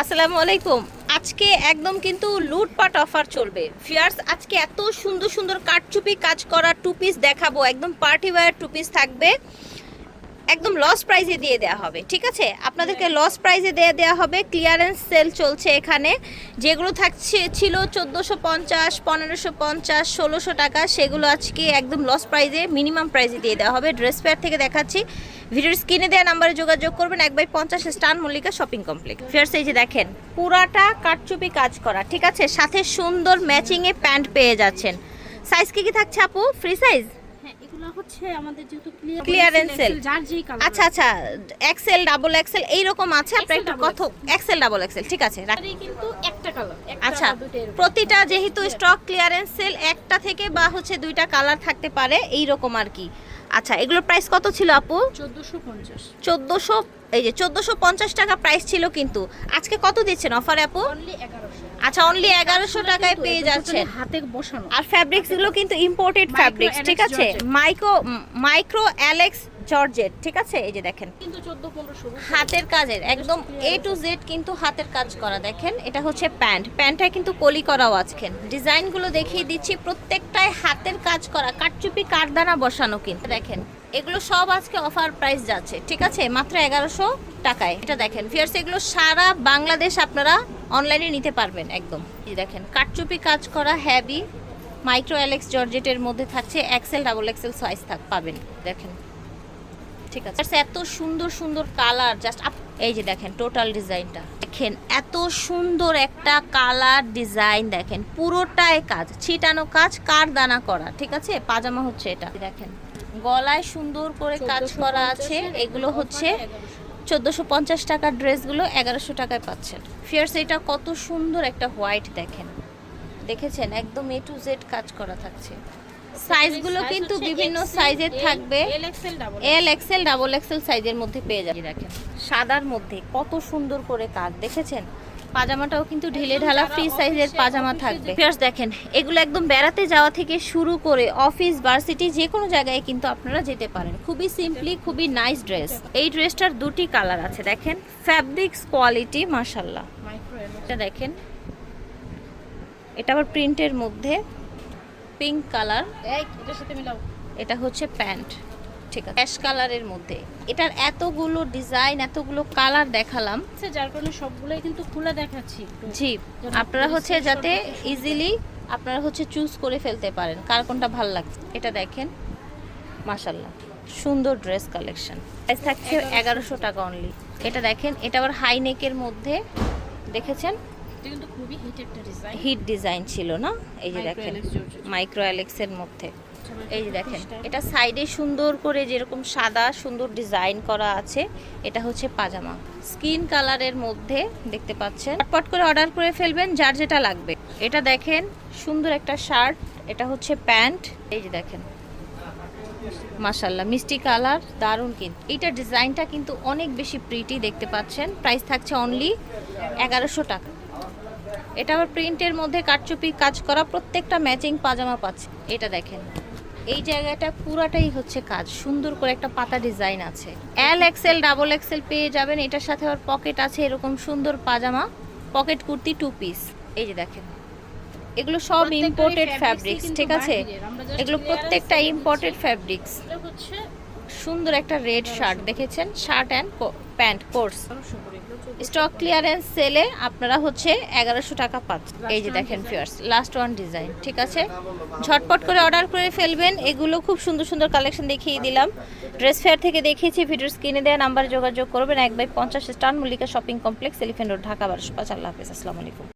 আসসালামু আলাইকুম। আজকে একদম কিন্তু লুটপাট অফার চলবে। ফিয়ার্স আজকে এত সুন্দর সুন্দর কাটচুপি কাজ করা টু পিস দেখাবো। একদম পার্টি ওয়্যার টু পিস থাকবে। একদম লস প্রাইজে দিয়ে দেওয়া হবে ঠিক আছে? আপনাদেরকে লস প্রাইজে দিয়ে দেওয়া হবে। ক্লিয়ারেন্স সেল চলছে এখানে। যেগুলো থাকছে ছিল চোদ্দোশো পঞ্চাশ পনেরোশো পঞ্চাশ ষোলোশো টাকা সেগুলো আজকে একদম লস প্রাইজে মিনিমাম প্রাইজে দিয়ে দেওয়া হবে। ড্রেস ফেয়ার থেকে দেখাচ্ছি। ভিডিওর স্ক্রিনে দেওয়া নাম্বারে যোগাযোগ করবেন এক বাই পঞ্চাশ স্টান মল্লিকা শপিং কমপ্লেক্স। ফেয়ার্স এই যে দেখেন পুরাটা কাটচুপি কাজ করা ঠিক আছে? সাথে সুন্দর ম্যাচিংয়ে প্যান্ট পেয়ে যাচ্ছেন। সাইজ কি কি থাকছে আপু? ফ্রি সাইজ হ্যাঁ হচ্ছে আমাদের যেহেতু ক্লিয়ার Clearance যার যেই কালার আচ্ছা আচ্ছা এক্সেল ডাবল এক্সেল এইরকম আছে? আপনার একটু কত এক্সেল ডাবল এক্সেল ঠিক আছে কিন্তু একটা কালার আচ্ছা প্রতিটা যেহেতু স্টক ক্লিয়ারেন্স সেল একটা থেকে বা হচ্ছে দুইটা কালার থাকতে পারে এই রকম আর কি। আচ্ছা এগুলোর প্রাইস কত ছিল আপু? চোদ্দোশো পঞ্চাশ। চোদ্দোশো এই যে চোদ্দোশো পঞ্চাশ টাকা প্রাইস ছিল কিন্তু। আজকে কত দিচ্ছেন অফার আপু? আচ্ছা অনলি এগারোশো টাকায় পেয়ে যাচ্ছে হাতে বসানো। আর ফ্যাব্রিক্সগুলো কিন্তু ইম্পোর্টেড ফ্যাব্রিক্স ঠিক আছে? মাইক্রো মাইক্রো অ্যালেক্স জর্জেট ঠিক আছে? এই যে দেখেন। হাতের কাজের একদম এ টু জেড কিন্তু হাতের কাজ করা দেখেন? এটা হচ্ছে প্যান্ট। প্যান্টটা কিন্তু কলি করাও আজকেন ডিজাইনগুলো দেখিয়ে দিচ্ছি প্রত্যেকটায় হাতের কাজ করা কাটচুপি কাঠদানা বসানো কিন্তু। দেখেন এগুলো সব আজকে অফার প্রাইস যাচ্ছে ঠিক আছে? মাত্র এগারোশো টাকায়। এটা দেখেন ফিয়ার্স এগুলো সারা বাংলাদেশ আপনারা অনলাইনে নিতে পারবেন একদম। এই দেখেন কাটচুপি কাজ করা হ্যাভি মাইক্রো অ্যালেক্স জর্জেটের মধ্যে থাকছে এক্সেল ডাবল এক্সেল সাইজ থাক পাবেন। দেখেন। ঠিক আছে। এত সুন্দর সুন্দর কালার জাস্ট এই যে দেখেন টোটাল ডিজাইনটা। দেখেন এত সুন্দর একটা কালার ডিজাইন দেখেন পুরোটাই কাজ ছিটানো কাজ কার দানা করা ঠিক আছে? পাজামা হচ্ছে এটা। দেখেন গলায় সুন্দর করে কাজ করা আছে এগুলো হচ্ছে চোদ্দোশো পঞ্চাশ টাকার ড্রেসগুলো এগারোশো টাকায় পাচ্ছেন। ফিয়ার্স এটা কত সুন্দর একটা হোয়াইট দেখেন। দেখেছেন? একদম এ টু জেড কাজ করা থাকছে। সাইজগুলো কিন্তু বিভিন্ন সাইজের থাকবে। এল এক্সেল ডাবল এক্সেল সাইজের মধ্যে পেয়ে যাবে। দেখেন সাদার মধ্যে কত সুন্দর করে কাজ, দেখেছেন? পাজামাটাও কিন্তু ঢিলে ঢালা, ফ্রি সাইজের পাজামা থাকবে। First দেখেন, এগুলো একদম বেড়াতে যাওয়া থেকে শুরু করে অফিস, ভার্সিটি, যে কোনো জায়গায় কিন্তু আপনারা যেতে পারেন। খুবই সিম্পলি, খুবই নাইস ড্রেস। এই ড্রেসটার দুটি কালার আছে, দেখেন। ফ্যাব্রিক্স কোয়ালিটি মাইক্রো এটা দেখেন, এটা আবার প্রিন্টের মধ্যে। পিঙ্ক কালার এটার সাথে মিলাও। এটা হচ্ছে প্যান্ট। ঠিক আছে। অ্যাশ কালারের মধ্যে। এটার এতগুলো ডিজাইন এতগুলো কালার দেখালাম। আচ্ছা, যার কারণে সবগুলোই কিন্তু খুলে দেখাচ্ছি। জি আপনারা হচ্ছে যাতে ইজিলি আপনারা হচ্ছে চুজ করে ফেলতে পারেন। কার কোনটা ভালো লাগছে? এটা দেখেন। মাশাল্লাহ সুন্দর ড্রেস কালেকশন প্রাইস থাকছে এগারোশো। টাকা অনলি এটা দেখেন এটা আবার হাই নেকের মধ্যে। দেখেছেন? এটা কিন্তু খুবই হিট একটা ডিজাইন হিট ডিজাইন ছিল না? এই যে দেখেন মাইক্রো অ্যালেক্সের মধ্যে। এই যে দেখেন এটা সাইডে সুন্দর করে যেরকম সাদা সুন্দর ডিজাইন করা আছে এটা হচ্ছে পাজামা। স্কিন কালারের মধ্যে দেখতে পাচ্ছেন পট করে অর্ডার করে ফেলবেন যার যেটা লাগবে। এটা দেখেন সুন্দর একটা শার্ট এটা হচ্ছে প্যান্ট। এই যে দেখেন মাশাল্লাহ মিষ্টি কালার দারুণ কিন্তু। এইটা ডিজাইনটা কিন্তু অনেক বেশি প্রিটি দেখতে পাচ্ছেন। প্রাইস থাকছে অনলি এগারোশো টাকা। এটা আবার প্রিন্টের মধ্যে কাটচুপি কাজ করা প্রত্যেকটা ম্যাচিং পাজামা পাচ্ছে। এটা দেখেন। এই জায়গাটা পুরাটাই হচ্ছে কাজ। সুন্দর করে একটা পাতা ডিজাইন আছে। এল এক্সেল ডাবল এক্সেল পেয়ে যাবেন। এটার সাথে আবার পকেট আছে এরকম সুন্দর pyjama. Pocket kurti two piece এই যে দেখেন। এগুলো সব ইম্পোর্টেড ফ্যাব্রিক্স ঠিক আছে? এগুলো প্রত্যেকটা ইম্পোর্টেড ফ্যাব্রিক্স সুন্দর একটা রেড শার্ট দেখেছেন? শার্ট অ্যান্ড প্যান্ট কোর্স স্টক ক্লিয়ারেন্স সেলে আপনারা হচ্ছে এগারোশো টাকা পাচ্ছেন। এই যে দেখেন। ফিয়ার্স লাস্ট ওয়ান ডিজাইন ঠিক আছে? ঝটপট করে অর্ডার করে ফেলবেন। এগুলো খুব সুন্দর সুন্দর কালেকশন দেখিয়ে দিলাম। ড্রেস ফেয়ার থেকে দেখিয়েছি, ভিডিওর স্ক্রিনে দেওয়া নাম্বারে যোগাযোগ করবেন। এক বাই পঞ্চাশ স্টান Mallika shopping complex elephant road Dhaka, বারোশো পাঁচ আল্লাহ হাফিজ আসসালামু আলাইকুম।